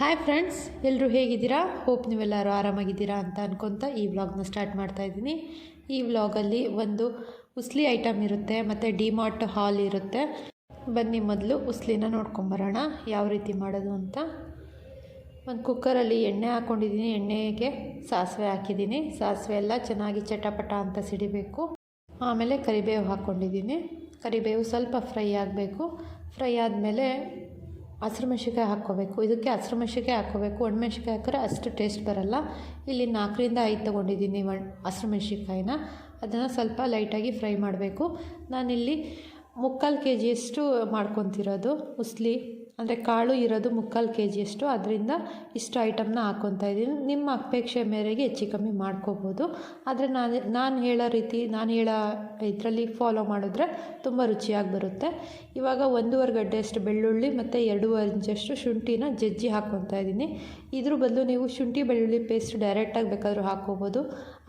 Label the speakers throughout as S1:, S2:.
S1: Hi friends ಎಲ್ಲರೂ ಹೇಗಿದ್ದೀರಾ? Hope ನೀವೆಲ್ಲರೂ ಆರಾಮಾಗಿದ್ದೀರಾ ಅಂತ ಅಂದ್ಕೊತ ಈ ವ್ಲಾಗ್ನ ಸ್ಟಾರ್ಟ್ ಮಾಡ್ತಾ ಇದ್ದೀನಿ. ಈ ವ್ಲಾಗಲ್ಲಿ ಒಂದು ಉಸ್ಲಿ ಐಟಮ್ ಇರುತ್ತೆ, ಮತ್ತು ಡಿಮಾರ್ಟ್ ಹಾಲ್ ಇರುತ್ತೆ. ಬನ್ನಿ ಮೊದಲು ಉಸ್ಲಿನ ನೋಡ್ಕೊಂಬರೋಣ ಯಾವ ರೀತಿ ಮಾಡೋದು ಅಂತ. ಒಂದು ಕುಕ್ಕರಲ್ಲಿ ಎಣ್ಣೆ ಹಾಕ್ಕೊಂಡಿದ್ದೀನಿ ಎಣ್ಣೆಗೆ ಸಾಸಿವೆ ಹಾಕಿದ್ದೀನಿ. ಸಾಸಿವೆ ಎಲ್ಲ ಚೆನ್ನಾಗಿ ಚಟಪಟ ಅಂತ ಸಿಡಿಬೇಕು. ಆಮೇಲೆ ಕರಿಬೇವು ಹಾಕ್ಕೊಂಡಿದ್ದೀನಿ ಕರಿಬೇವು ಸ್ವಲ್ಪ ಫ್ರೈ ಆಗಬೇಕು. ಫ್ರೈ ಆದಮೇಲೆ ಹಸ್ರು ಮೆಣಸಿಕಾಯಿ ಹಾಕ್ಕೋಬೇಕು. ಇದಕ್ಕೆ ಹಸಿರು ಮೆಣಸಿಕಾಯಿ ಹಾಕ್ಕೋಬೇಕು. ಒಣಮೆಣ್ಸಿಕಾಯಿ ಹಾಕಿದ್ರೆ ಅಷ್ಟು ಟೇಸ್ಟ್ ಬರಲ್ಲ. ಇಲ್ಲಿ ನಾಲ್ಕರಿಂದ ಐದು ತೊಗೊಂಡಿದ್ದೀನಿ ಒಣ ಹಸಿರು ಮೆಣಸಿಕಾಯಿನ ಅದನ್ನು ಸ್ವಲ್ಪ ಲೈಟಾಗಿ ಫ್ರೈ ಮಾಡಬೇಕು. ನಾನಿಲ್ಲಿ ಮುಕ್ಕಾಲು ಕೆ ಜಿಯಷ್ಟು ಮಾಡ್ಕೊತಿರೋದು. ಉಸ್ಲಿ ಅಂದರೆ ಕಾಳು ಇರೋದು ಮುಕ್ಕಾಲು ಕೆ ಜಿಯಷ್ಟು ಅದರಿಂದ ಇಷ್ಟು ಐಟಮ್ನ ಹಾಕ್ಕೊತಾ ಇದ್ದೀನಿ. ನಿಮ್ಮ ಅಪೇಕ್ಷೆ ಮೇರೆಗೆ ಹೆಚ್ಚು ಕಮ್ಮಿ ಮಾಡ್ಕೋಬೋದು. ಆದರೆ ನಾನು ನಾನು ಹೇಳೋ ರೀತಿ, ನಾನು ಹೇಳೋ ಇದರಲ್ಲಿ ಫಾಲೋ ಮಾಡಿದ್ರೆ ತುಂಬ ರುಚಿಯಾಗಿ ಬರುತ್ತೆ. ಇವಾಗ ಒಂದೂವರೆ ಗಡ್ಡೆಯಷ್ಟು ಬೆಳ್ಳುಳ್ಳಿ ಮತ್ತು ಎರಡೂವರೆ ಇಂಚಷ್ಟು ಶುಂಠಿನ ಜಜ್ಜಿ ಹಾಕ್ಕೊತಾ ಇದ್ದೀನಿ. ಇದ್ರ ಬದಲು ನೀವು ಶುಂಠಿ ಬೆಳ್ಳುಳ್ಳಿ ಪೇಸ್ಟ್ ಡೈರೆಕ್ಟಾಗಿ ಬೇಕಾದರೂ ಹಾಕ್ಕೋಬೋದು.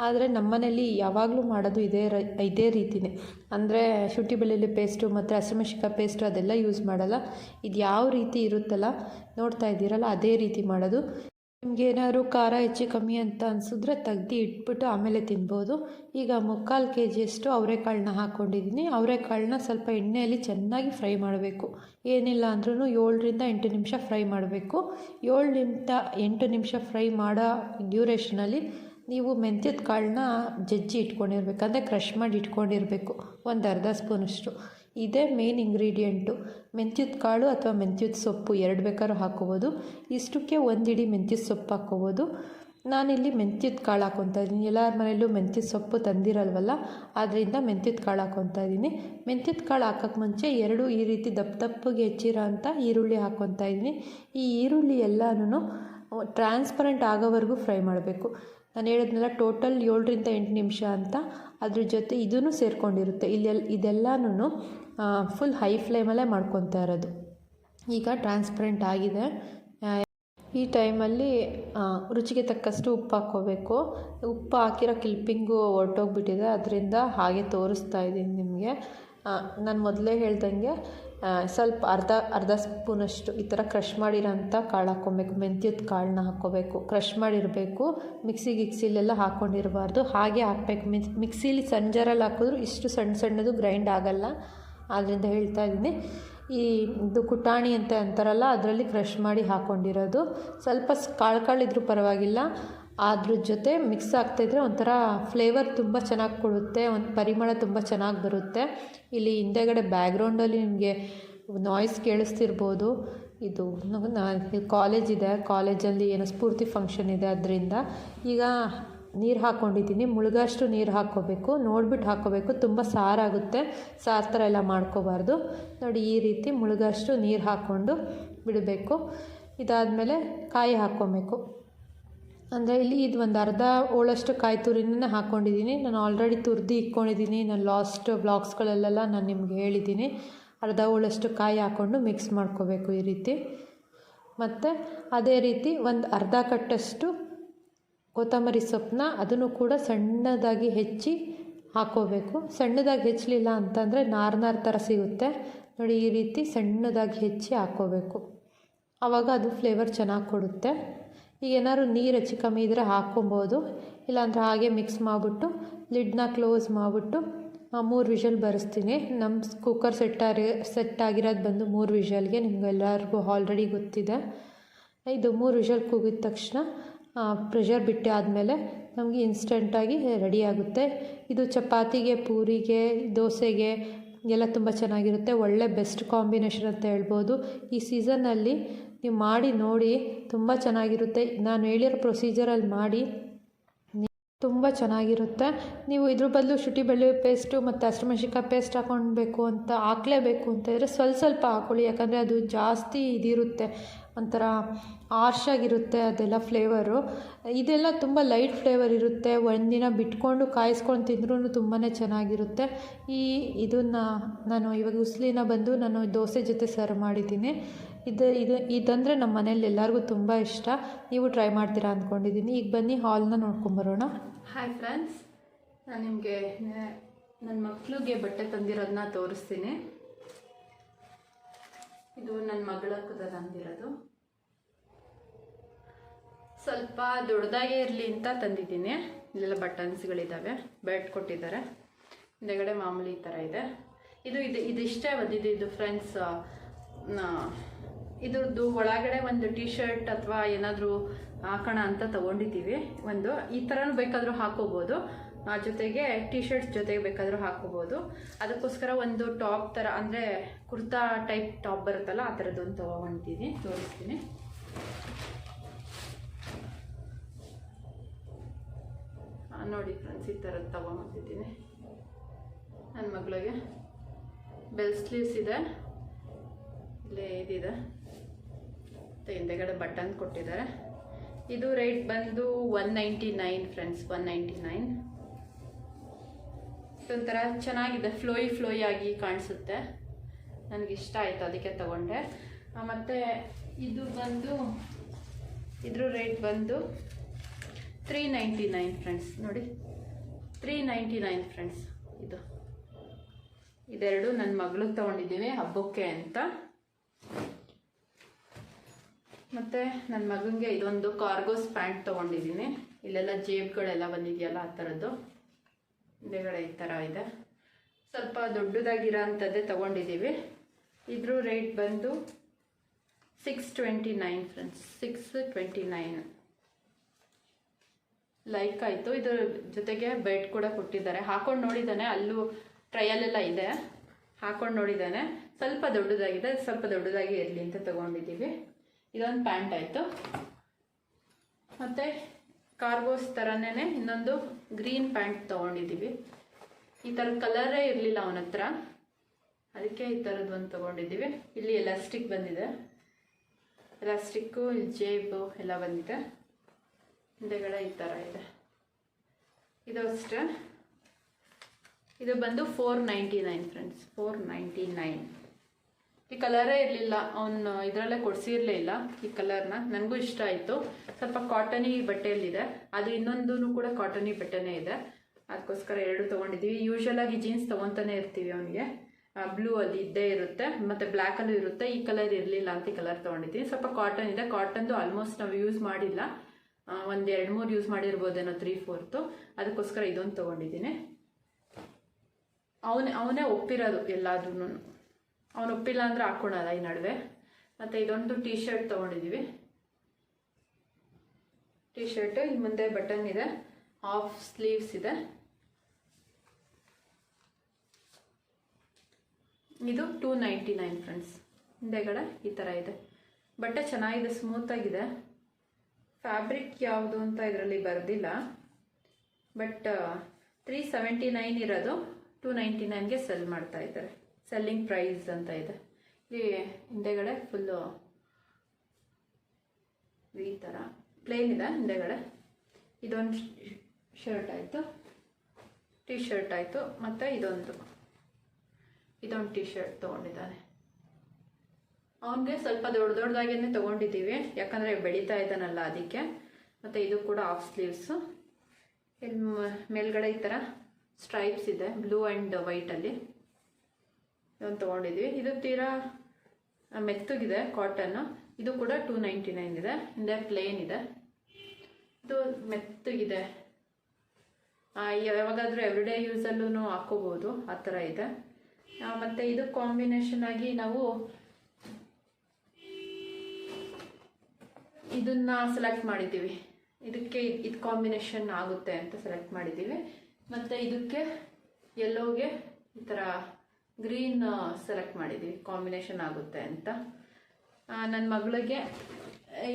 S1: ಆದರೆ ನಮ್ಮನೇಲಿ ಯಾವಾಗಲೂ ಮಾಡೋದು ಇದೇ ರ, ಇದೇ ರೀತಿಯೇ ಅಂದರೆ ಶುಂಠಿ ಬೆಳ್ಳುಳ್ಳಿ ಪೇಸ್ಟು ಮತ್ತು ಹಸಿಮೆಣ್ಸಿನ್ಕಾಯಿ ಪೇಸ್ಟು ಅದೆಲ್ಲ ಯೂಸ್ ಮಾಡಲ್ಲ. ಇದು ಯಾವ ರೀತಿ ಇರುತ್ತಲ್ಲ, ನೋಡ್ತಾ ಇದ್ದೀರಲ್ಲ, ಅದೇ ರೀತಿ ಮಾಡೋದು. ನಿಮ್ಗೆ ಏನಾದ್ರು ಖಾರ ಹೆಚ್ಚು ಕಮ್ಮಿ ಅಂತ ಅನಿಸಿದ್ರೆ ತೆಗ್ದು ಇಟ್ಬಿಟ್ಟು ಆಮೇಲೆ ತಿನ್ಬೋದು. ಈಗ ಮುಕ್ಕಾಲು ಕೆ ಜಿಯಷ್ಟು ಅವರೆಕಾಳನ್ನ ಹಾಕ್ಕೊಂಡಿದ್ದೀನಿ ಅವರೆಕಾಳನ್ನ ಸ್ವಲ್ಪ ಎಣ್ಣೆಯಲ್ಲಿ ಚೆನ್ನಾಗಿ ಫ್ರೈ ಮಾಡಬೇಕು. ಏನಿಲ್ಲ ಅಂದ್ರೂ ಏಳರಿಂದ ಎಂಟು ನಿಮಿಷ ಫ್ರೈ ಮಾಡಬೇಕು. ಏಳರಿಂದ ಎಂಟು ನಿಮಿಷ ಫ್ರೈ ಮಾಡೋ ಡ್ಯೂರೇಷನಲ್ಲಿ ನೀವು ಮೆಂತ್ಯದ ಕಾಳನ್ನ ಜಜ್ಜಿ ಇಟ್ಕೊಂಡಿರ್ಬೇಕು. ಅಂದರೆ ಕ್ರಷ್ ಮಾಡಿ ಇಟ್ಕೊಂಡಿರಬೇಕು. ಒಂದು ಅರ್ಧ ಸ್ಪೂನಷ್ಟು. ಇದೇ ಮೇನ್ ಇಂಗ್ರೀಡಿಯೆಂಟು ಮೆಂತ್ಯದ ಕಾಳು ಅಥವಾ ಮೆಂತ್ಯದ ಸೊಪ್ಪು ಎರಡು ಬೇಕಾದ್ರೂ ಹಾಕ್ಕೋಬೋದು. ಇಷ್ಟಕ್ಕೆ ಒಂದು ಇಡೀ ಮೆಂತ್ಯದ ಸೊಪ್ಪು ಹಾಕ್ಕೋಬೋದು. ನಾನಿಲ್ಲಿ ಮೆಂತ್ಯದ ಕಾಳು ಹಾಕ್ಕೊತಾ ಇದ್ದೀನಿ. ಎಲ್ಲರ ಮನೆಯಲ್ಲೂ ಮೆಂತ್ಯದ ಸೊಪ್ಪು ತಂದಿರಲ್ವಲ್ಲ ಆದ್ದರಿಂದ ಮೆಂತ್ಯದ ಕಾಳು ಹಾಕ್ಕೊತಾ ಇದ್ದೀನಿ. ಮೆಂತ್ಯದ ಕಾಳು ಹಾಕೋಕ್ಕೆ ಮುಂಚೆ ಎರಡು ಈ ರೀತಿ ದಪ್ಪ ದಪ್ಪಗೆ ಹೆಚ್ಚಿರೋ ಅಂಥ ಈರುಳ್ಳಿ ಹಾಕ್ಕೊತಾ ಇದ್ದೀನಿ. ಈ ಈರುಳ್ಳಿ ಎಲ್ಲನೂ ಟ್ರಾನ್ಸ್ಪರೆಂಟ್ ಆಗೋವರೆಗೂ ಫ್ರೈ ಮಾಡಬೇಕು. ನಾನು ಹೇಳಿದ್ನಲ್ಲ ಟೋಟಲ್ ಏಳರಿಂದ ಎಂಟು ನಿಮಿಷ ಅಂತ ಅದ್ರ ಜೊತೆ ಇದೂ ಸೇರಿಕೊಂಡಿರುತ್ತೆ. ಇಲ್ಲೆಲ್ಲ ಇದೆಲ್ಲನೂ ಫುಲ್ ಹೈ ಫ್ಲೇಮಲ್ಲೇ ಮಾಡ್ಕೊತಾ ಇರೋದು. ಈಗ ಟ್ರಾನ್ಸ್ಪರೆಂಟ್ ಆಗಿದೆ. ಈ ಟೈಮಲ್ಲಿ ರುಚಿಗೆ ತಕ್ಕಷ್ಟು ಉಪ್ಪು ಹಾಕ್ಕೋಬೇಕು. ಉಪ್ಪು ಹಾಕಿರೋ ಕ್ಲಿಪ್ಪಿಂಗು ಹೊರಟೋಗ್ಬಿಟ್ಟಿದೆ ಅದರಿಂದ ಹಾಗೆ ತೋರಿಸ್ತಾ ಇದ್ದೀನಿ ನಿಮಗೆ. ನಾನು ಮೊದಲೇ ಹೇಳ್ದಂಗೆ ಸ್ವಲ್ಪ ಅರ್ಧ ಅರ್ಧ ಸ್ಪೂನಷ್ಟು ಈ ಥರ ಕ್ರಷ್ ಮಾಡಿರೋಂಥ ಕಾಳು ಹಾಕ್ಕೊಬೇಕು. ಮೆಂತ್ಯದ ಕಾಳನ್ನ ಹಾಕ್ಕೋಬೇಕು. ಕ್ರಷ್ ಮಾಡಿರಬೇಕು. ಮಿಕ್ಸಿ ಗಿಕ್ಸಿಲೆಲ್ಲ ಹಾಕ್ಕೊಂಡಿರಬಾರ್ದು ಹಾಗೆ ಹಾಕ್ಬೇಕು. ಮಿಕ್ಸ್, ಮಿಕ್ಸಿಲಿ ಸಣ್ಣ ಜಾರಲ್ಲಿ ಹಾಕಿದ್ರು ಇಷ್ಟು ಸಣ್ಣ ಸಣ್ಣದು ಗ್ರೈಂಡ್ ಆಗೋಲ್ಲ. ಆದ್ದರಿಂದ ಹೇಳ್ತಾ ಇದ್ದೀನಿ. ಈ ಇದು ಕುಟಾಣಿ ಅಂತ ಅಂತಾರಲ್ಲ, ಅದರಲ್ಲಿ ಕ್ರಷ್ ಮಾಡಿ ಹಾಕ್ಕೊಂಡಿರೋದು ಸ್ವಲ್ಪ ಕಾಳು ಕಾಳಿದ್ರೂ ಪರವಾಗಿಲ್ಲ. ಅದ್ರ ಜೊತೆ ಮಿಕ್ಸ್ ಆಗ್ತಾಯಿದ್ರೆ ಒಂಥರ ಫ್ಲೇವರ್ ತುಂಬ ಚೆನ್ನಾಗಿ ಕೊಡುತ್ತೆ, ಒಂದು ಪರಿಮಳ ತುಂಬ ಚೆನ್ನಾಗಿ ಬರುತ್ತೆ. ಇಲ್ಲಿ ಹಿಂದೆಗಡೆ ಬ್ಯಾಕ್ಗ್ರೌಂಡಲ್ಲಿ ನಿಮಗೆ ನಾಯ್ಸ್ ಕೇಳಿಸ್ತಿರ್ಬೋದು. ಇದು ಕಾಲೇಜ್ ಇದೆ ಕಾಲೇಜಲ್ಲಿ ಏನೋ ಸ್ಫೂರ್ತಿ ಫಂಕ್ಷನ್ ಇದೆ ಅದರಿಂದ. ಈಗ ನೀರು ಹಾಕ್ಕೊಂಡಿದ್ದೀನಿ ಮುಳುಗಷ್ಟು ನೀರು ಹಾಕ್ಕೋಬೇಕು. ನೋಡ್ಬಿಟ್ಟು ಹಾಕ್ಕೋಬೇಕು, ತುಂಬ ಸಾರಾಗುತ್ತೆ ಸಾರು ಥರ ಎಲ್ಲ ಮಾಡ್ಕೋಬಾರ್ದು. ನೋಡಿ ಈ ರೀತಿ ಮುಳುಗಷ್ಟು ನೀರು ಹಾಕ್ಕೊಂಡು ಬಿಡಬೇಕು. ಇದಾದಮೇಲೆ ಕಾಯಿ ಹಾಕ್ಕೊಬೇಕು. ಅಂದರೆ ಇಲ್ಲಿ ಇದು ಒಂದು ಅರ್ಧ ಓಳಷ್ಟು ಕಾಯಿ ತುರಿನ ಹಾಕ್ಕೊಂಡಿದ್ದೀನಿ ನಾನು ಆಲ್ರೆಡಿ ತುರಿದು ಇಟ್ಕೊಂಡಿದ್ದೀನಿ. ನಾನು ಲಾಸ್ಟ್ ಬ್ಲಾಕ್ಸ್ಗಳಲ್ಲೆಲ್ಲ ನಾನು ನಿಮ್ಗೆ ಹೇಳಿದ್ದೀನಿ. ಅರ್ಧ ಓಳಷ್ಟು ಕಾಯಿ ಹಾಕ್ಕೊಂಡು ಮಿಕ್ಸ್ ಮಾಡ್ಕೋಬೇಕು ಈ ರೀತಿ. ಮತ್ತು ಅದೇ ರೀತಿ ಒಂದು ಅರ್ಧ ಕಟ್ಟಷ್ಟು ಕೊತ್ತಂಬರಿ ಸೊಪ್ಪನ್ನ ಅದನ್ನು ಕೂಡ ಸಣ್ಣದಾಗಿ ಹೆಚ್ಚಿ ಹಾಕ್ಕೋಬೇಕು ಸಣ್ಣದಾಗಿ ಹೆಚ್ಚಲಿಲ್ಲ ಅಂತಂದರೆ ನಾರ್ನಾರ್ ಥರ ಸಿಗುತ್ತೆ. ನೋಡಿ ಈ ರೀತಿ ಸಣ್ಣದಾಗಿ ಹೆಚ್ಚಿ ಹಾಕ್ಕೋಬೇಕು ಆವಾಗ ಅದು ಫ್ಲೇವರ್ ಚೆನ್ನಾಗಿ ಕೊಡುತ್ತೆ. ಈಗ ಏನಾದ್ರು ನೀರು ಹೆಚ್ಚು ಕಮ್ಮಿ ಇದ್ದರೆ ಹಾಕ್ಕೊಬೋದು. ಇಲ್ಲಾಂದ್ರೆ ಹಾಗೆ ಮಿಕ್ಸ್ ಮಾಡಿಬಿಟ್ಟು ಲಿಡ್ನ ಕ್ಲೋಸ್ ಮಾಡಿಬಿಟ್ಟು ಮೂರು ವಿಷಲ್ ಬರೆಸ್ತೀನಿ. ನಮ್ಮ ಕುಕ್ಕರ್ ಸೆಟ್ ಸೆಟ್ ಆಗಿರೋದು ಬಂದು ಮೂರು ವಿಷಲ್ಗೆ ನಿಮಗೆಲ್ಲರಿಗೂ ಆಲ್ರೆಡಿ ಗೊತ್ತಿದೆ. ಇದು ಮೂರು ವಿಷಲ್ ಕೂಗಿದ ತಕ್ಷಣ ಪ್ರೆಷರ್ ಬಿಟ್ಟೆ ಆದಮೇಲೆ ನಮಗೆ ಇನ್ಸ್ಟೆಂಟಾಗಿ ರೆಡಿ ಆಗುತ್ತೆ. ಇದು ಚಪಾತಿಗೆ, ಪೂರಿಗೆ, ದೋಸೆಗೆ ಎಲ್ಲ ತುಂಬ ಚೆನ್ನಾಗಿರುತ್ತೆ. ಒಳ್ಳೆ ಬೆಸ್ಟ್ ಕಾಂಬಿನೇಷನ್ ಅಂತ ಹೇಳ್ಬೋದು. ಈ ಸೀಸನ್ನಲ್ಲಿ ನೀವು ಮಾಡಿ ನೋಡಿ, ತುಂಬ ಚೆನ್ನಾಗಿರುತ್ತೆ. ನಾನು ಹೇಳಿರೋ ಪ್ರೊಸೀಜರಲ್ಲಿ ಮಾಡಿ ತುಂಬ ಚೆನ್ನಾಗಿರುತ್ತೆ. ನೀವು ಇದ್ರ ಬದಲು ಶುಂಠಿ ಬೆಳ್ಳುಳ್ಳಿ ಪೇಸ್ಟು ಮತ್ತು ಹಸಿಮೆಣ್ಸಿನ್ಕಾಯಿ ಪೇಸ್ಟ್ ಹಾಕೊಳ್ಬೇಕು ಅಂತ ಹಾಕ್ಲೇಬೇಕು ಅಂತ ಇದ್ದರೆ ಸ್ವಲ್ಪ ಸ್ವಲ್ಪ ಹಾಕೊಳ್ಳಿ. ಯಾಕಂದರೆ ಅದು ಜಾಸ್ತಿ ಇದಿರುತ್ತೆ, ಒಂಥರ ಆರ್ಷಾಗಿರುತ್ತೆ ಅದೆಲ್ಲ ಫ್ಲೇವರು ಇದೆಲ್ಲ ತುಂಬ ಲೈಟ್ ಫ್ಲೇವರ್ ಇರುತ್ತೆ. ಒಂದಿನ ಬಿಟ್ಕೊಂಡು ಕಾಯಿಸ್ಕೊಂಡು ತಿಂದ್ರೂ ತುಂಬಾ ಚೆನ್ನಾಗಿರುತ್ತೆ. ಈ ಇದನ್ನು ನಾನು ಇವಾಗ ಉಸ್ಲಿನ ಬಂದು ನಾನು ದೋಸೆ ಜೊತೆ ಸರ್ವ್ ಮಾಡಿದ್ದೀನಿ. ಇದು ಇದು, ಇದಂದರೆ ನಮ್ಮ ಮನೇಲಿ ಎಲ್ಲರಿಗೂ ತುಂಬ ಇಷ್ಟ. ನೀವು ಟ್ರೈ ಮಾಡ್ತೀರಾ ಅಂದ್ಕೊಂಡಿದ್ದೀನಿ ಈಗ ಬನ್ನಿ ಹಾಲ್ನ ನೋಡ್ಕೊಂಬರೋಣ
S2: ಹಾಯ್ ಫ್ರೆಂಡ್ಸ್ ನಾನು ನಿಮಗೆ ನನ್ನ ಮಕ್ಕಳಿಗೆ ಬಟ್ಟೆ ತಂದಿರೋದನ್ನ ತೋರಿಸ್ತೀನಿ. ಇದು ನನ್ನ ಮಗಳ ತಂದಿರೋದು. ಸ್ವಲ್ಪ ದೊಡ್ಡದಾಗಿ ಇರಲಿ ಅಂತ ತಂದಿದ್ದೀನಿ. ಇಲ್ಲೆಲ್ಲ ಬಟನ್ಸ್ಗಳಿದ್ದಾವೆ ಬೆಲ್ಟ್ ಕೊಟ್ಟಿದ್ದಾರೆ. ಹಿಂದೆಗಡೆ ಮಾಮೂಲಿ ಈ ಥರ ಇದೆ. ಇದು ಇದು ಇದಿಷ್ಟೇ ಬಂದಿದ್ದು. ಇದು ಫ್ರೆಂಡ್ಸ್ ಇದ್ರದ್ದು ಒಳಗಡೆ ಒಂದು ಟಿ ಶರ್ಟ್ ಅಥವಾ ಏನಾದರೂ ಹಾಕೋಣ ಅಂತ ತಗೊಂಡಿದ್ದೀವಿ. ಒಂದು, ಈ ಥರನೂ ಬೇಕಾದರೂ ಹಾಕೋಬೋದು. ಜೊತೆಗೆ ಟಿ ಶರ್ಟ್ ಜೊತೆಗೆ ಬೇಕಾದರೂ ಹಾಕೋಬೋದು. ಅದಕ್ಕೋಸ್ಕರ ಒಂದು ಟಾಪ್ ಥರ ಅಂದರೆ ಕುರ್ತಾ ಟೈಪ್ ಟಾಪ್ ಬರುತ್ತಲ್ಲ, ಆ ಥರದ್ದೊಂದು ತೊಗೊಂಡಿದ್ದೀನಿ ತೋರಿಸ್ತೀನಿ. ನೋಡಿ ಫ್ರೆಂಡ್ಸ್, ಈ ಥರದ್ದು ತೊಗೊಂಬಂದಿದ್ದೀನಿ ನನ್ನ ಮಗಳಿಗೆ. ಬೆಲ್ ಸ್ಲೀವ್ಸ್ ಇದೆ. ಇಲ್ಲೇ ಇದಿದೆ. ಮತ್ತು ಹಿಂದೆಗಡೆ ಬಟನ್ ಕೊಟ್ಟಿದ್ದಾರೆ. ಇದು ರೇಟ್ ಬಂದು one ninety nine friends one ninety nine ಒಂಥರ ಚೆನ್ನಾಗಿದೆ ಫ್ಲೋಯಿ ಫ್ಲೋಯಿ ಆಗಿ ಕಾಣಿಸುತ್ತೆ. ನನಗೆ ಇಷ್ಟ ಆಯಿತು ಅದಕ್ಕೆ ತಗೊಂಡೆ. ಮತ್ತು ಇದು ಬಂದು, ಇದ್ರ ರೇಟ್ ಬಂದು ತ್ರೀ ನೈಂಟಿ ನೈನ್ ಫ್ರೆಂಡ್ಸ್ ನೋಡಿ. ತ್ರೀ ನೈಂಟಿ ನೈನ್ ಫ್ರೆಂಡ್ಸ್ ಇದು. ಇದೆರಡು ನನ್ನ ಮಗಳಿಗೆ ತೊಗೊಂಡಿದ್ದೀವಿ, ಹಬ್ಬಕ್ಕೆ ಅಂತ. ಮತ್ತು ನನ್ನ ಮಗನಿಗೆ ಇದೊಂದು ಕಾರ್ಗೋಸ್ ಪ್ಯಾಂಟ್ ತೊಗೊಂಡಿದ್ದೀನಿ. ಇಲ್ಲೆಲ್ಲ ಜೇಬ್ಗಳೆಲ್ಲ ಬಂದಿದೆಯಲ್ಲ ಆ ಥರದ್ದು ಹಿಂದೆಗಡೆ ಈ ಥರ ಇದೆ. ಸ್ವಲ್ಪ ದೊಡ್ಡದಾಗಿರೋ ಅಂಥದ್ದೇ ತೊಗೊಂಡಿದ್ದೀವಿ. ಇದ್ರ ರೇಟ್ ಬಂದು six twenty nine friends six twenty nine like ಆಯಿತು. ಇದ್ರ ಜೊತೆಗೆ ಬೆಡ್ ಕೂಡ ಕೊಟ್ಟಿದ್ದಾರೆ. ಹಾಕೊಂಡು ನೋಡಿದ್ದಾನೆ. ಅಲ್ಲೂ ಟ್ರಯಲೆಲ್ಲ ಇದೆ. ಹಾಕೊಂಡು ನೋಡಿದ್ದಾನೆ. ಸ್ವಲ್ಪ ದೊಡ್ಡದಾಗಿದೆ. ಸ್ವಲ್ಪ ದೊಡ್ಡದಾಗಿ ಇರಲಿ ಅಂತ ತೊಗೊಂಡಿದ್ದೀವಿ. ಇದೊಂದು ಪ್ಯಾಂಟ್ ಆಯಿತು. ಮತ್ತು ಕಾರ್ಗೋಸ್ ಥರನೇ ಇನ್ನೊಂದು ಗ್ರೀನ್ ಪ್ಯಾಂಟ್ ತೊಗೊಂಡಿದ್ದೀವಿ. ಈ ಥರದ ಕಲರೇ ಇರಲಿಲ್ಲ ಅವನ ಹತ್ರ. ಅದಕ್ಕೆ ಈ ಥರದ್ದು ಒಂದು ತೊಗೊಂಡಿದ್ದೀವಿ. ಇಲ್ಲಿ ಎಲಾಸ್ಟಿಕ್ ಬಂದಿದೆ. ಎಲಾಸ್ಟಿಕ್ಕು ಜೇಬು ಎಲ್ಲ ಬಂದಿದೆ. ಹಿಂದೆಗಡೆ ಈ ಥರ ಇದೆ. ಇದು ಅಷ್ಟೇ. ಇದು ಬಂದು four ninety nine friends four ninety nine ಈ ಕಲರೇ ಇರಲಿಲ್ಲ, ಅವನು ಇದರಲ್ಲೇ ಕೊಡಿಸಿರ್ಲೇ ಇಲ್ಲ ಈ ಕಲರ್ನ. ನನಗೂ ಇಷ್ಟ ಆಯಿತು. ಸ್ವಲ್ಪ ಕಾಟನಿ ಬಟ್ಟೆಯಲ್ಲಿದೆ. ಅದು ಇನ್ನೊಂದು ಕೂಡ ಕಾಟನಿ ಬಟ್ಟೆನೇ ಇದೆ. ಅದಕ್ಕೋಸ್ಕರ ಎರಡು ತೊಗೊಂಡಿದ್ದೀವಿ ಯೂಶಲ್ ಆಗಿ ಜೀನ್ಸ್ ತೊಗೊತಾನೆ ಇರ್ತೀವಿ ಅವನಿಗೆ. ಬ್ಲೂ ಅಲ್ಲಿ ಇದ್ದೇ ಇರುತ್ತೆ. ಮತ್ತು ಬ್ಲ್ಯಾಕಲ್ಲೂ ಇರುತ್ತೆ. ಈ ಕಲರ್ ಇರಲಿಲ್ಲ ಅಂತ ಈ ಕಲರ್ ತೊಗೊಂಡಿದ್ದೀನಿ ಸ್ವಲ್ಪ ಕಾಟನ್ ಇದೆ. ಕಾಟನ್ದು ಆಲ್ಮೋಸ್ಟ್ ನಾವು ಯೂಸ್ ಮಾಡಿಲ್ಲ. ಒಂದು ಎರಡು ಮೂರು ಯೂಸ್ ಮಾಡಿರ್ಬೋದೇನೋ ತ್ರೀ ಫೋರ್ತು ಅದಕ್ಕೋಸ್ಕರ ಇದೊಂದು ತೊಗೊಂಡಿದ್ದೀನಿ. ಅವನೇ ಅವನೇ ಒಪ್ಪಿರೋದು ಎಲ್ಲಾದ್ರೂ ಅವನು ಒಪ್ಪಿಲ್ಲ ಅಂದ್ರೆ ಹಾಕೊಳಲ್ಲ ಈ ನಡುವೆ. ಮತ್ತು ಇದೊಂದು ಟೀ ಶರ್ಟ್ ತೊಗೊಂಡಿದ್ದೀವಿ ಟೀ ಶರ್ಟ್ ಈ ಮುಂದೆ ಬಟನ್ ಇದೆ. ಹಾಫ್ ಸ್ಲೀವ್ಸ್ ಇದೆ. ಇದು ಟೂ ನೈಂಟಿ ನೈನ್ ಫ್ರೆಂಡ್ಸ್ ಹಿಂದೆಗಡೆ ಈ ಥರ ಇದೆ. ಬಟ್ಟೆ ಚೆನ್ನಾಗಿದೆ ಸ್ಮೂತಾಗಿದೆ ಫ್ಯಾಬ್ರಿಕ್ ಯಾವುದು ಅಂತ ಇದರಲ್ಲಿ ಬರೆದಿಲ್ಲ. ಬಟ್ ತ್ರೀ ಸೆವೆಂಟಿ ನೈನ್ ಇರೋದು ಟೂ ನೈಂಟಿ ನೈನ್ಗೆ ಸೆಲ್ ಮಾಡ್ತಾ ಇದ್ದಾರೆ. ಸೆಲ್ಲಿಂಗ್ ಪ್ರೈಸ್ ಅಂತ ಇದೆ. ಇಲ್ಲಿ ಹಿಂದೆಗಡೆ ಫುಲ್ಲು ಈ ಥರ ಪ್ಲೇನ್ ಇದೆ ಹಿಂದೆಗಡೆ. ಇದೊಂದು ಶರ್ಟ್ ಆಯಿತು. ಟಿ ಶರ್ಟ್ ಆಯಿತು. ಮತ್ತು ಇದೊಂದು. ಇದೊಂದು ಟಿ ಶರ್ಟ್ ತೊಗೊಂಡಿದ್ದಾನೆ. ಅವನಿಗೆ ಸ್ವಲ್ಪ ದೊಡ್ಡ ದೊಡ್ಡದಾಗೇ ತೊಗೊಂಡಿದ್ದೀವಿ. ಯಾಕಂದರೆ ಬೆಳೀತಾ ಇದ್ದಾನಲ್ಲ ಅದಕ್ಕೆ. ಮತ್ತು ಇದು ಕೂಡ ಆಫ್ ಸ್ಲೀವ್ಸು ಇಲ್ಲಿ ಮೇಲ್ಗಡೆ ಈ ಥರ ಸ್ಟ್ರೈಪ್ಸ್ ಇದೆ. ಬ್ಲೂ ಆ್ಯಂಡ್ ವೈಟಲ್ಲಿ ಇದೊಂದು ತೊಗೊಂಡಿದ್ವಿ. ಇದು ತೀರಾ ಮೆತ್ತಗಿದೆ ಕಾಟನ್ನು ಇದು ಕೂಡ ಟೂ ನೈಂಟಿ ನೈನ್ ಇದೆ. ಹಿಂದೆ ಪ್ಲೇನ್ ಇದೆ. ಇದು ಮೆತ್ತಗಿದೆ. ಯಾವಾಗಾದರೂ ಎವ್ರಿ ಎವ್ರಿಡೇ ಯೂಸಲ್ಲೂ ಹಾಕೋಬೋದು. ಆ ಥರ ಇದೆ. ಮತ್ತೆ ಇದು ಕಾಂಬಿನೇಷನ್ ಆಗಿ ನಾವು ಇದನ್ನ ಸೆಲೆಕ್ಟ್ ಮಾಡಿದ್ದೀವಿ. ಇದಕ್ಕೆ ಇದು ಕಾಂಬಿನೇಷನ್ ಆಗುತ್ತೆ ಅಂತ ಸೆಲೆಕ್ಟ್ ಮಾಡಿದ್ದೀವಿ. ಮತ್ತು ಇದಕ್ಕೆ ಎಲ್ಲೋಗೆ ಈ ಥರ ಗ್ರೀನ್ ಸೆಲೆಕ್ಟ್ ಮಾಡಿದ್ದೀವಿ ಕಾಂಬಿನೇಷನ್ ಆಗುತ್ತೆ ಅಂತ. ನನ್ನ ಮಗಳಿಗೆ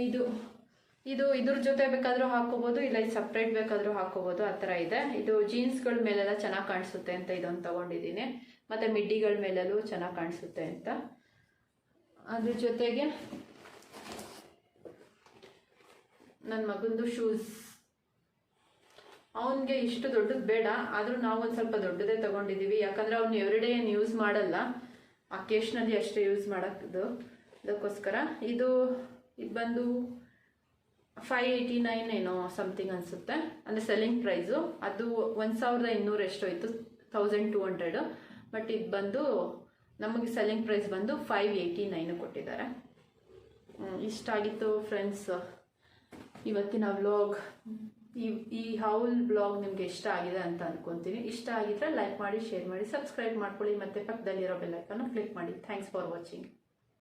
S2: ಇದು ಇದು ಇದ್ರ ಜೊತೆ ಬೇಕಾದರೂ ಹಾಕೋಬೋದು, ಇಲ್ಲ ಇದು ಸಪ್ರೇಟ್ ಬೇಕಾದರೂ ಹಾಕೋಬೋದು, ಆ ಥರ ಇದೆ. ಇದು ಜೀನ್ಸ್ಗಳ ಮೇಲೆಲ್ಲ ಚೆನ್ನಾಗಿ ಕಾಣಿಸುತ್ತೆ ಅಂತ ಇದೊಂದು ತೊಗೊಂಡಿದ್ದೀನಿ. ಮತ್ತು ಮಿಡ್ಡಿಗಳ ಮೇಲೆಲ್ಲೂ ಚೆನ್ನಾಗಿ ಕಾಣಿಸುತ್ತೆ ಅಂತ. ಅದ್ರ ಜೊತೆಗೆ ನನ್ನ ಮಗಂದು ಶೂಸ್ ಅವನಿಗೆ ಇಷ್ಟು ದೊಡ್ಡದು ಬೇಡ, ಆದರೂ ನಾವು ಒಂದು ಸ್ವಲ್ಪ ದೊಡ್ಡದೇ ತಗೊಂಡಿದ್ದೀವಿ ಯಾಕಂದರೆ ಅವ್ನು ಎವ್ರಿಡೇ ಏನು ಯೂಸ್ ಮಾಡಲ್ಲ. ಅಕೇಶ್ನಲ್ಲಿ ಅಷ್ಟೇ ಯೂಸ್ ಮಾಡೋದು ಅದಕ್ಕೋಸ್ಕರ ಇದು ಇದು ಬಂದು ಫೈವ್ ಏಯ್ಟಿ ನೈನ್ ಏನೋ ಸಮಥಿಂಗ್ ಅನಿಸುತ್ತೆ. ಅಂದರೆ ಸೆಲ್ಲಿಂಗ್ ಪ್ರೈಸು ಅದು ಒಂದು ಸಾವಿರದ ಇನ್ನೂರು ಎಷ್ಟೋಯ್ತು ತೌಸಂಡ್ ಟೂ ಹಂಡ್ರೆಡು ಬಟ್ ಇದು ಬಂದು ನಮಗೆ ಸೆಲ್ಲಿಂಗ್ ಪ್ರೈಸ್ ಬಂದು ಫೈವ್ ಏಯ್ಟಿ ನೈನು ಕೊಟ್ಟಿದ್ದಾರೆ ಇಷ್ಟಾಗಿತ್ತು ಫ್ರೆಂಡ್ಸ್ ಇವತ್ತಿನ ವ್ಲಾಗ್ ಈ ಈ ಹೌಲ್ ಬ್ಲಾಗ್ ನಿಮ್ಗೆ ಇಷ್ಟ ಆಗಿದೆ ಅಂತ ಅನ್ಕೊಂತೀನಿ. ಇಷ್ಟ ಆಗಿದ್ರೆ ಲೈಕ್ ಮಾಡಿ ಶೇರ್ ಮಾಡಿ ಸಬ್ಸ್ಕ್ರೈಬ್ ಮಾಡ್ಕೊಳ್ಳಿ. ಮತ್ತೆ ಪಕ್ಕದಲ್ಲಿರೋ ಬೆಲ್ಲೈಕನ್ನು ಕ್ಲಿಕ್ ಮಾಡಿ. Thanks for watching